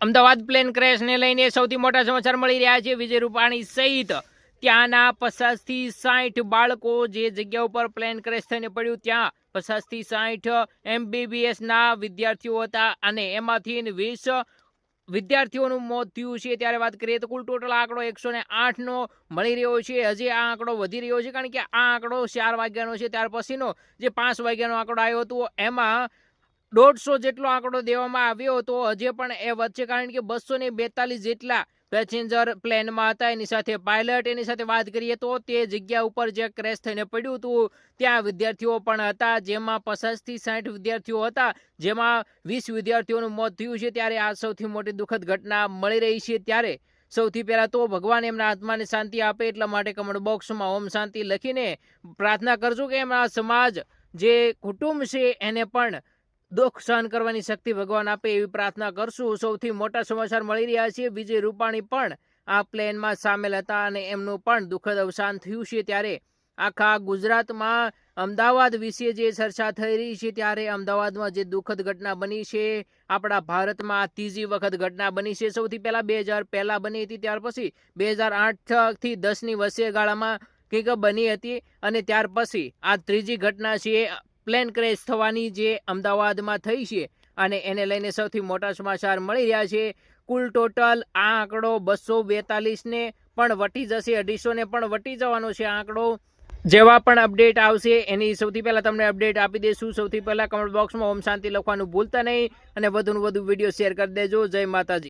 Ahmedabad plane ક્રેશને લઈને સૌથી મોટા સમાચાર મળી રહ્યા છે. વિજય રૂપાણી સહિત ત્યાંના પચાસથી સાઠ બાળકો જે જગ્યા ઉપર પ્લેન ક્રેશ થઈને પડ્યું, ત્યાં પચાસથી સાઠ એમબીબીએસના વિદ્યાર્થીઓ હતા અને એમાંથી વીસ વિદ્યાર્થીઓનું મોત થયું છે. ત્યારે વાત કરીએ તો કુલ ટોટલ આંકડો એકસો ને આઠનો મળી રહ્યો છે. હજી આ આંકડો વધી રહ્યો છે કારણ કે આ આંકડો ચાર વાગ્યાનો છે. ત્યાર પછીનો જે પાંચ વાગ્યાનો આંકડો આવ્યો હતો, એમાં દોઢસો જેટલો આંકડો દેવામાં આવ્યો હતો. હજી પણ એ વચ્ચે કારણ કે બસો ને બેતાલીસ જેટલા પેસેન્જર પ્લેનમાં હતા. એની સાથે પાયલટ એની સાથે વાત કરીએ તો તે જગ્યા ઉપર જે ક્રેશ થઈને પડ્યું હતું, ત્યાં વિદ્યાર્થીઓ પણ હતા. જેમાં પચાસથી સાઠ વિદ્યાર્થીઓ હતા. જેમાં વીસ વિદ્યાર્થીઓનું મોત થયું છે. ત્યારે આ સૌથી મોટી દુઃખદ ઘટના મળી રહી છે. ત્યારે સૌથી પહેલાં તો ભગવાન એમના આત્માને શાંતિ આપે એટલા માટે કમેન્ટ બોક્સમાં ઓમ શાંતિ લખીને પ્રાર્થના કરજો કે એમના સમાજ જે કુટુંબ છે, એને પણ દુઃખ સહન કરવાની શક્તિ ભગવાન આપે એવી પ્રાર્થના કરશું. સૌથી મોટા સમાચાર મળી રહ્યા છે. વિજય રૂપાણી પણ આ પ્લેનમાં સામેલ હતા અને એમનું પણ દુઃખદ અવસાન થયું છે ત્યારે આખા ગુજરાતમાં અમદાવાદ વિશે જે ચર્ચા થઈ રહી છે ત્યારે અમદાવાદમાં જે દુઃખદ ઘટના બની છે, આપણા ભારતમાં ત્રીજી વખત ઘટના બની છે. સૌથી પહેલા બે હજાર પહેલા બની હતી, ત્યાર પછી બે હજાર આઠથી દસની વચ્ચે ગાળામાં કંઈક બની હતી અને ત્યાર પછી આ ત્રીજી ઘટના છે. પ્લેન ક્રેશ થવાની જે અમદાવાદમાં થઈ છે અને એને લઈને સૌથી મોટા સમાચાર મળી રહ્યા છે. કુલ ટોટલ આ આંકડો બસો બેતાલીસને પણ વટી જશે, અઢીસોને પણ વટી જવાનો છે આંકડો. જેવા પણ અપડેટ આવશે એની સૌથી પહેલાં તમને અપડેટ આપી દઈશું. સૌથી પહેલાં કમેન્ટ બોક્સમાં ઓમ શાંતિ લખવાનું ભૂલતા નહીં અને વધુને વધુ વીડિયો શેર કરી દેજો. જય માતાજી.